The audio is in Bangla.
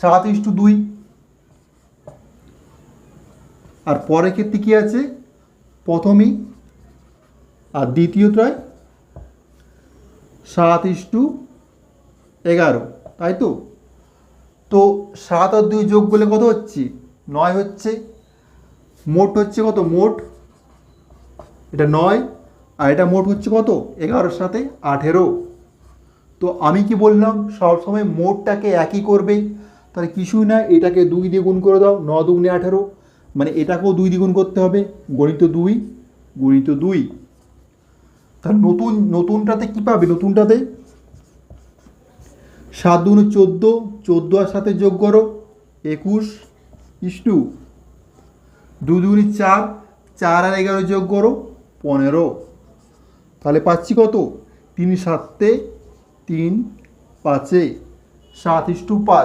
সাত ইস্টু দুই। আর পরের ক্ষেত্রে কী আছে? প্রথমেই আর দ্বিতীয়টায় সাত ইস্টু এগারো, তাই তো? তো সাত আর দুই যোগ করলে কত হচ্ছে? নয় হচ্ছে। মোট হচ্ছে কত? মোট এটা নয়। আর এটা মোট হচ্ছে কত? এগারোর সাথে আঠেরো। তো আমি কি বললাম, সবসময় মোটটাকে একই করবে। তাহলে কিছুই না, এটাকে দুই দিয়ে গুণ করে দাও, ন দুগুণে আঠেরো। মানে এটাকেও দুই দ্বিগুণ করতে হবে, গণিত দুই গণিত দুই। তাহলে নতুন, নতুনটাতে কি পাবে? নতুনটাতে সাত দুগুণে চোদ্দ চোদ্দ আর সাথে যোগ করো, একুশ ইস্টু দু দুগুণে চার চার আর এগারো যোগ করো, পনেরো। তাহলে পাচ্ছি কত? তিন সাতে, তিন পাঁচে, সাত ইস্টু পাঁচ।